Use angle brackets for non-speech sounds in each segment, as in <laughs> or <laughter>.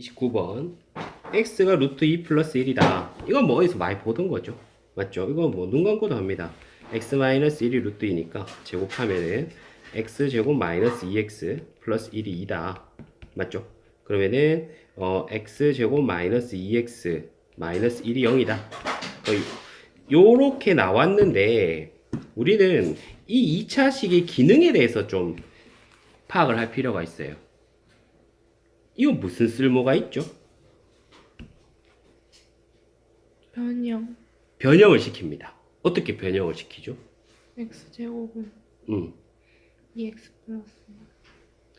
29번. X가 루트 2 플러스 1이다. 이건 뭐 어디서 많이 보던 거죠? 맞죠? 이거 뭐눈 감고도 합니다. X 마이너스 1이 루트 2니까 제곱하면은 x 제곱 마이너스 2x 플러스 1이 2다. 맞죠? 그러면은 어 x 제곱 마이너스 2x 마이너스 1이 0이다. 거의 요렇게 나왔는데 우리는 이 2차식의 기능에 대해서 좀 파악을 할 필요가 있어요 이건 무슨 쓸모가 있죠? 변형 변형을 시킵니다. 어떻게 변형을 시키죠? x 제곱을 음. 2x 플러스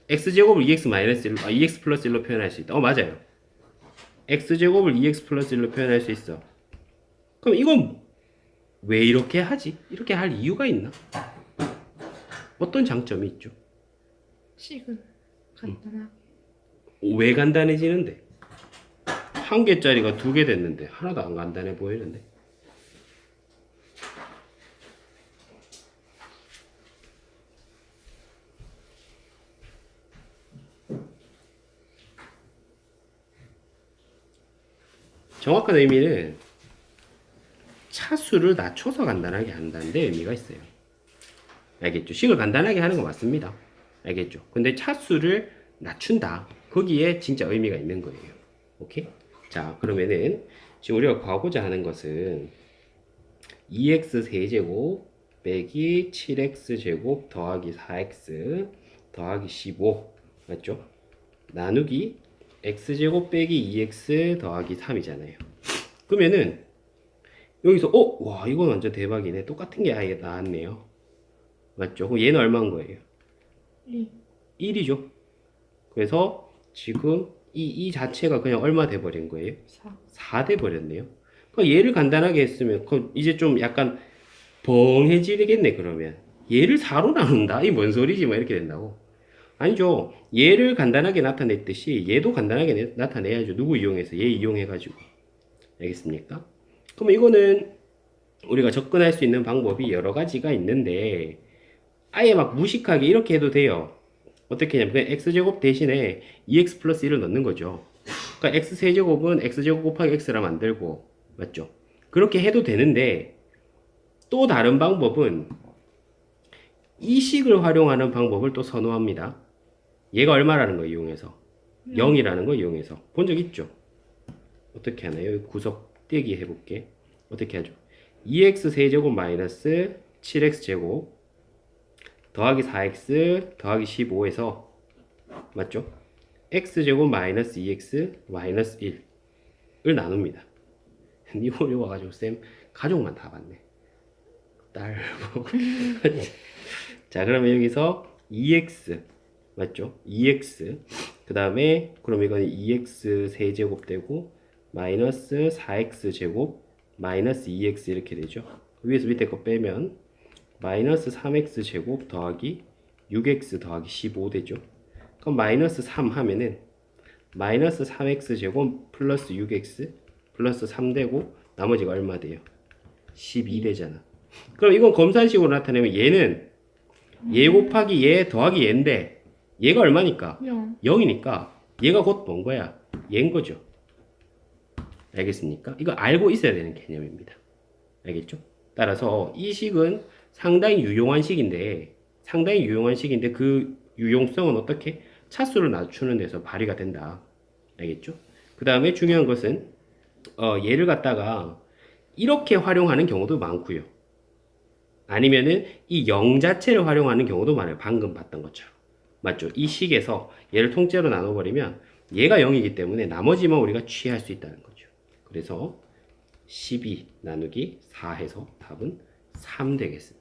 x제곱을 2x 마이너스 1로, 아, 2x 플러스 1로 표현할 수 있다. 어, 맞아요. x제곱을 2x 플러스 1로 표현할 수 있어. 그럼 이건 왜 이렇게 하지? 이렇게 할 이유가 있나? 어떤 장점이 있죠? 식은 간단하게 왜 간단해지는데? 한 개짜리가 두 개 됐는데 하나도 안 간단해 보이는데. 정확한 의미는 차수를 낮춰서 간단하게 한다는 데 의미가 있어요. 알겠죠? 식을 간단하게 하는 거 맞습니다. 알겠죠? 근데 차수를 낮춘다. 거기에 진짜 의미가 있는 거예요. 오케이? 자, 그러면은 지금 우리가 구하고자 하는 것은 2x 세제곱 빼기 7x 제곱 더하기 4x 더하기 15 맞죠? 나누기 x제곱 빼기 2x 더하기 3이잖아요. 그러면은 여기서 어? 와 이건 완전 대박이네. 똑같은 게 아예 나왔네요. 맞죠? 그럼 얘는 얼마인 거예요? 1 1이죠. 그래서 지금 이, 이 자체가 그냥 얼마 돼버린 거예요? 4 4 돼버렸네요. 그러니까 얘를 간단하게 했으면 그럼 이제 좀 약간 벙해지겠네 그러면 얘를 4로 나눈다? 이 뭔 소리지? 뭐 이렇게 된다고. 아니죠. 얘를 간단하게 나타냈듯이 얘도 간단하게 내- 나타내야죠. 누구 이용해서? 얘 이용해가지고. 알겠습니까? 그럼 이거는 우리가 접근할 수 있는 방법이 여러 가지가 있는데 아예 막 무식하게 이렇게 해도 돼요. 어떻게 하냐면 그냥 x제곱 대신에 2x 플러스 1을 넣는 거죠. 그러니까 x 세제곱은 x제곱 곱하기 x라 만들고 맞죠? 그렇게 해도 되는데 또 다른 방법은 이 식을 활용하는 방법을 또 선호합니다. 얘가 얼마라는 거 이용해서 0이라는 거 이용해서 본 적 있죠? 어떻게 하나요? 구석 떼기 해볼게. 어떻게 하죠? 2x 세제곱 마이너스 7x 제곱 더하기 4x 더하기 15에서 맞죠? x제곱 마이너스 2x 마이너스 1을 나눕니다. <laughs> 이거 와가지고 쌤 가족만 다 봤네. 딸 보고 <laughs> 자 그러면 여기서 2x 맞죠? 2x 그 다음에 그럼 이건 2x 세제곱 되고 마이너스 4x 제곱 마이너스 2x 이렇게 되죠. 위에서 밑에 거 빼면 마이너스 3x 제곱 더하기 6x 더하기 15 되죠. 그럼 마이너스 3 하면은 마이너스 3x 제곱 플러스 6x 플러스 3 되고 나머지가 얼마 돼요? 12 되잖아. 그럼 이건 검산식으로 나타내면 얘는 얘 곱하기 얘 더하기 얘인데 얘가 얼마니까? 0 0이니까 얘가 곧 뭔 거야? 얘인 거죠. 알겠습니까? 이거 알고 있어야 되는 개념입니다. 알겠죠? 따라서 이 식은 상당히 유용한 식인데 상당히 유용한 식인데 그 유용성은 어떻게 차수를 낮추는 데서 발휘가 된다. 알겠죠? 그 다음에 중요한 것은 어, 얘를 갖다가 이렇게 활용하는 경우도 많고요. 아니면은 이 0 자체를 활용하는 경우도 많아요. 방금 봤던 것처럼. 맞죠? 이 식에서 얘를 통째로 나눠버리면 얘가 0이기 때문에 나머지만 우리가 취할 수 있다는 거죠. 그래서 12 나누기 4 해서 답은 3 되겠습니다.